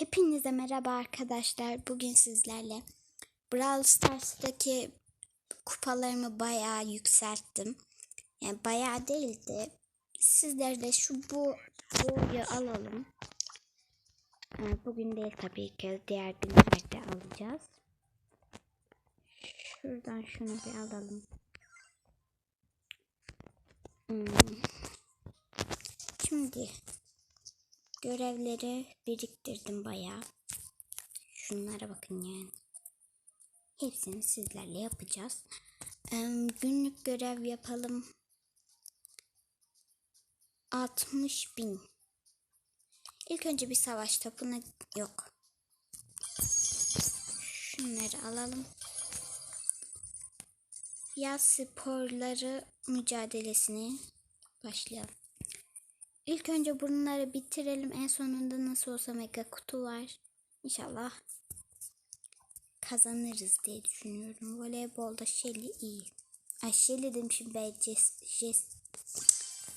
Hepinize merhaba arkadaşlar. Bugün sizlerle Brawl Stars'taki kupalarımı bayağı yükselttim. Yani bayağı değildi. Sizler de şu bu boyu alalım. Bugün değil tabii ki. Diğer günlerde alacağız. Şuradan şunu bir alalım. Hmm. Şimdi görevleri biriktirdim bayağı. Şunlara bakın yani. Hepsini sizlerle yapacağız. Ee, günlük görev yapalım. 60 bin. İlk önce bir savaş topuna yok. Şunları alalım. Yaz sporları mücadelesine başlayalım. İlk önce bunları bitirelim. En sonunda nasıl olsa mega kutu var. İnşallah kazanırız diye düşünüyorum. Voleybolda Shelly iyi. Ay Shelly demişim ben Jess.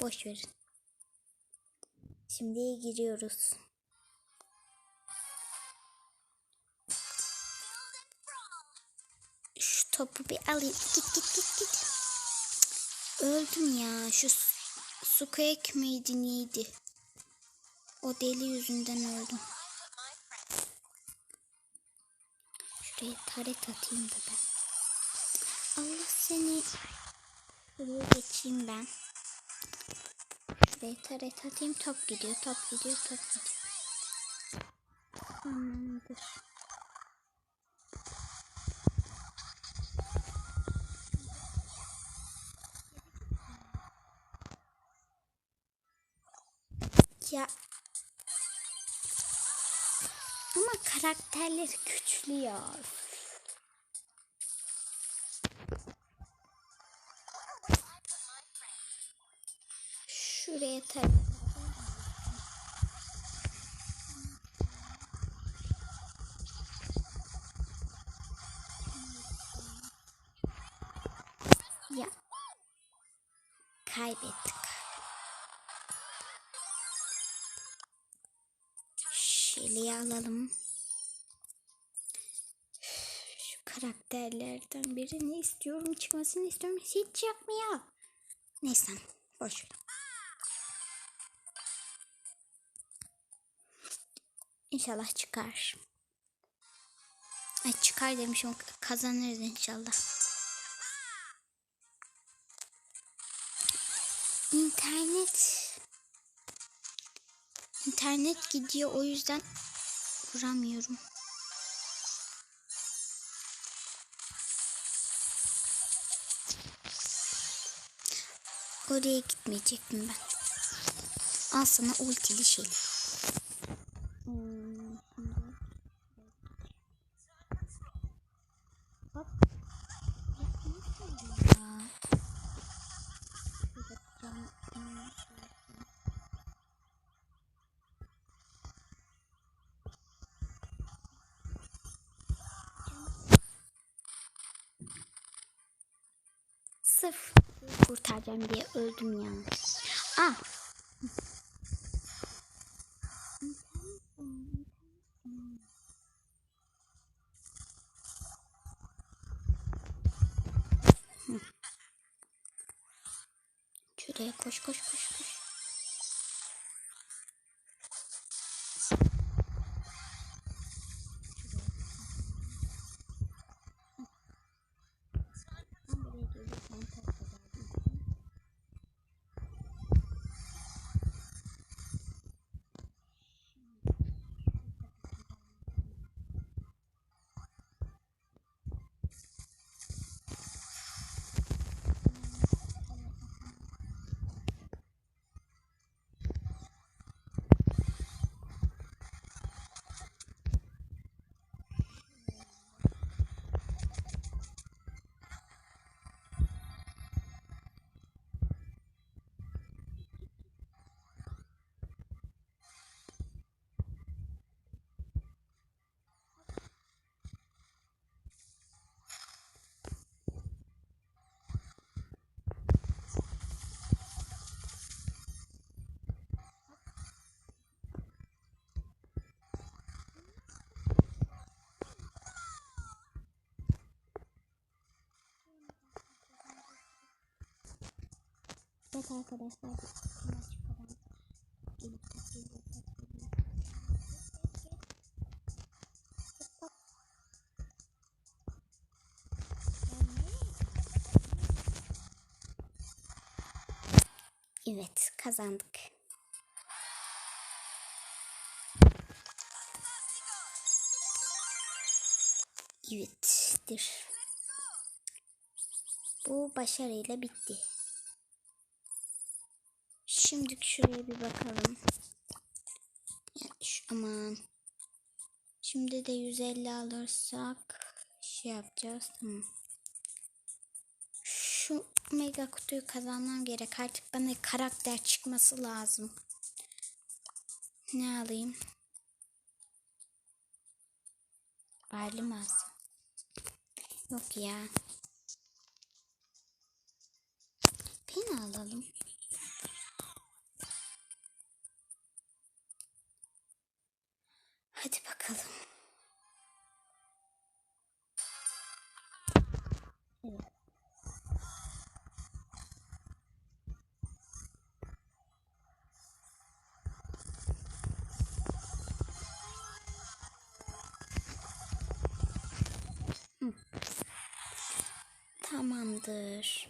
Boş verin. Şimdi giriyoruz. Şu topu bir alayım. Git git git git. Öldüm ya. Şu Squeak miydi neydi? O deli yüzünden öldüm. Şuraya taret atayım da ben. Allah seni. Şuraya geçeyim ben. Şuraya taret atayım. Top gidiyor, top gidiyor, top gidiyor. Ya ama karakterleri güçlü ya. Şuraya tabii. Ya. Kaybettik. Şeli'yi alalım. Şu karakterlerden birini istiyorum. Çıkmasını istiyorum. Hiç yapmıyor. Neyse. Boş ver. İnşallah çıkar. Ay çıkar demişim. Kazanırız inşallah. İnternet İnternet gidiyor o yüzden vuramıyorum. Oraya gitmeyecektim ben. Al sana ultili şey. Sırf kurtaracağım diye öldüm ya. Ah. Şuraya koş koş koş koş. Evet arkadaşlar. Evet kazandık. Evet'tir. Bu başarıyla bitti. Şimdi şuraya bir bakalım. Yani şu, aman. Şimdi de 150 alırsak şey yapacağız. Tamam. Şu mega kutuyu kazanmam gerek. Artık bana karakter çıkması lazım. Ne alayım? Alsam? Yok ya. Peni alalım. Tamamdır.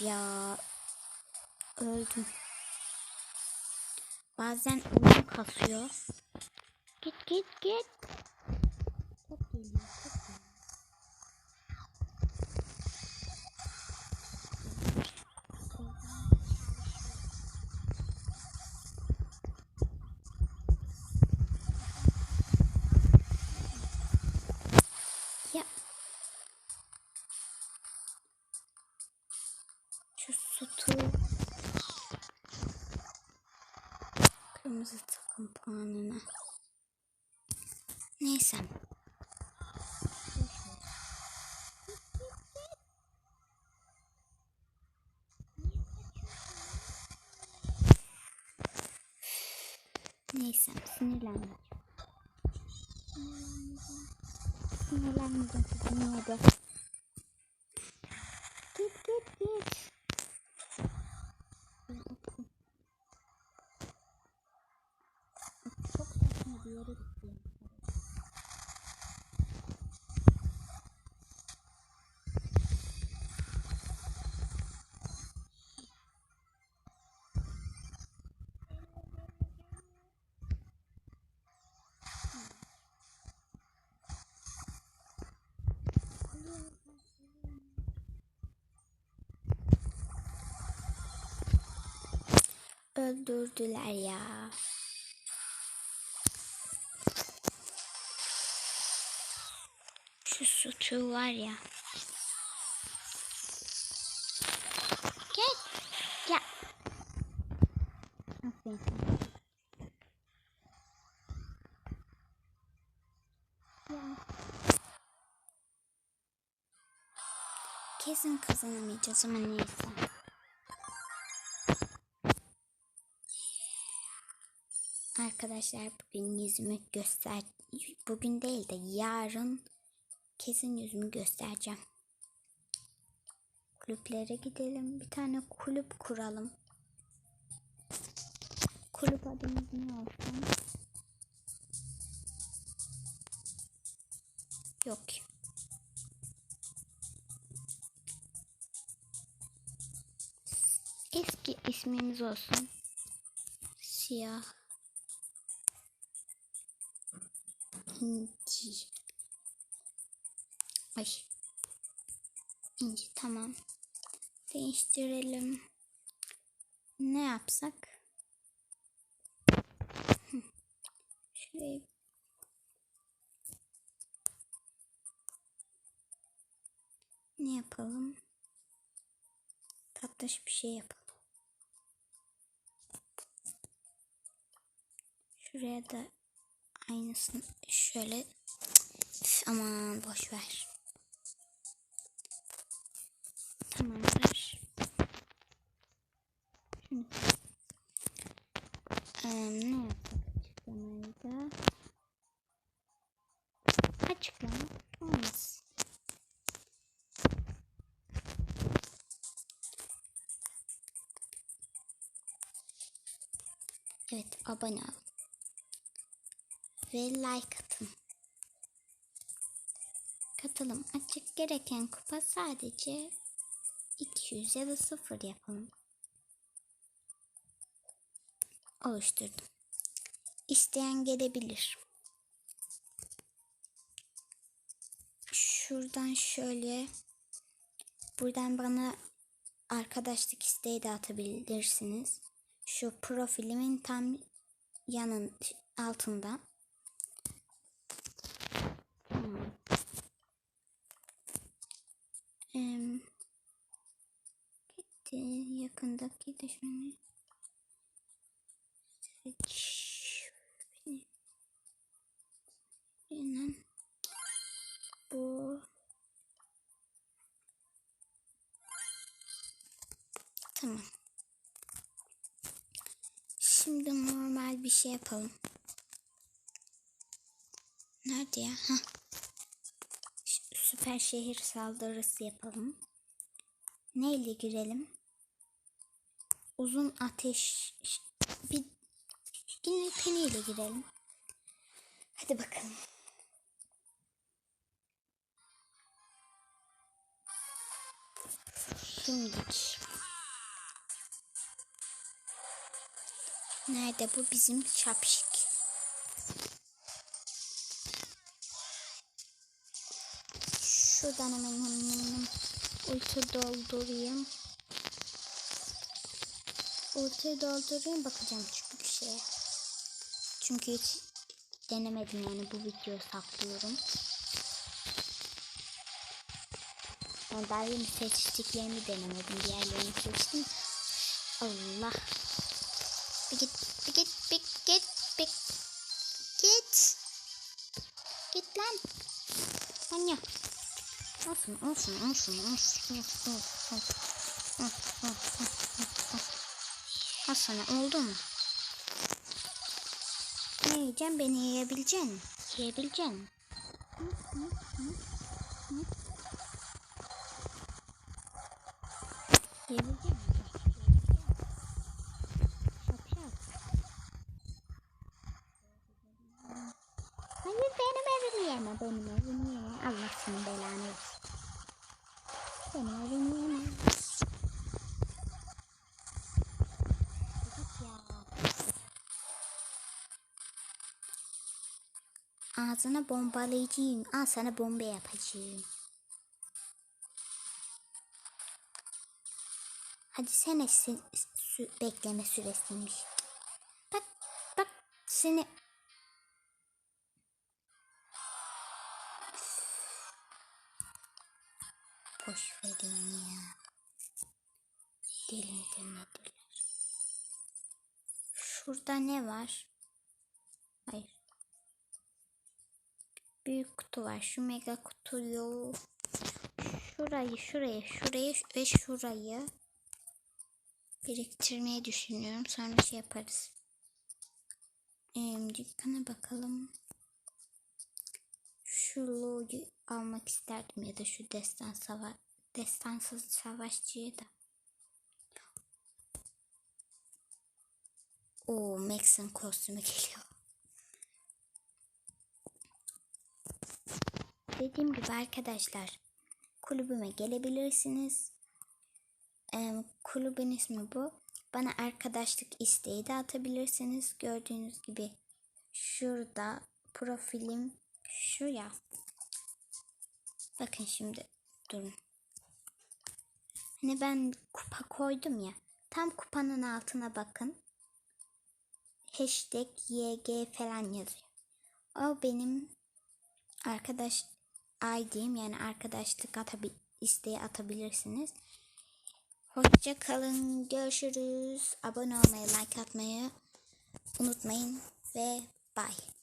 Ya öldüm. Bazen oyun kasıyor. Git git git. Takım puanına. Neyse. Neyse sinirlenmeyeceğim. Sinirlenmeyeceğim kızım yine Öldürdüler ya. Şu sütü var ya. Gel. Gel. Aferin. Kesin kazanamayacağız ama neyse. Arkadaşlar bugün yüzümü göster bugün değil de yarın kesin yüzümü göstereceğim. Kulüplere gidelim. Bir tane kulüp kuralım. Kulüp adımız ne olsun? Yok. Eski ismimiz olsun. Siyah. İnci. Ay. İnci tamam. Değiştirelim. Ne yapsak? Şurayı ne yapalım? Tatlış bir şey yapalım. Şuraya da aynısını şöyle aman boş ver. Tamamdır. Şimdi ee, ne yaptık açıklamayı Açıklama olmaz. Evet abone ol. Ve like atın. Katılım açık gereken kupa sadece 200 ya da 0 yapalım. Oluşturdum. İsteyen gelebilir. Şuradan şöyle buradan bana arkadaşlık isteği de atabilirsiniz. Şu profilimin tam yanın altında. Em, gitti yakındaki düşmanı. Seç beni. Aynen. Bu Tamam. Şimdi normal bir şey yapalım. Nerede ya? Hah. Süper şehir saldırısı yapalım. Neyle girelim? Uzun ateş bir yine peniyle girelim. Hadi bakalım. Şimdi Nerede bu bizim şapşik? Şuradan hemen hemen ulti doldurayım. Ulti doldurayım bakacağım çünkü şeye. Çünkü hiç denemedim yani bu videoyu saklıyorum. Ben daha yeni seçtiklerimi denemedim. Diğerlerini seçtim. Allah. Bir git, Olsun, olsun, olsun, olsun, olsun, olsun. Al sana oldu mu? Ne yiyeceğim? Beni yiyebilecek misin? Yiyebilecek Ağzına bombalayacağım. Al sana bomba yapacağım. Hadi sen sü sü- bekleme süresiymiş. Bak bak seni boş verin ya. Deli midir nedirler? Şurada ne var? Büyük kutu var. Şu mega kutuyu şurayı, şuraya, şuraya ve şurayı biriktirmeyi düşünüyorum. Sonra şey yaparız. Ee, dükkana bakalım. Şu logoyu almak isterdim ya da şu destan sava destansız savaşçıyı da. O Max'in kostümü geliyor. Dediğim gibi arkadaşlar kulübüme gelebilirsiniz. Ee, kulübün ismi bu. Bana arkadaşlık isteği de atabilirsiniz. Gördüğünüz gibi şurada profilim şu ya. Bakın şimdi durun. Hani ben kupa koydum ya. Tam kupanın altına bakın. Hashtag YG falan yazıyor. O benim arkadaş ID'm yani arkadaşlık atabi isteği atabilirsiniz. Hoşça kalın. Görüşürüz. Abone olmayı, like atmayı unutmayın ve bye.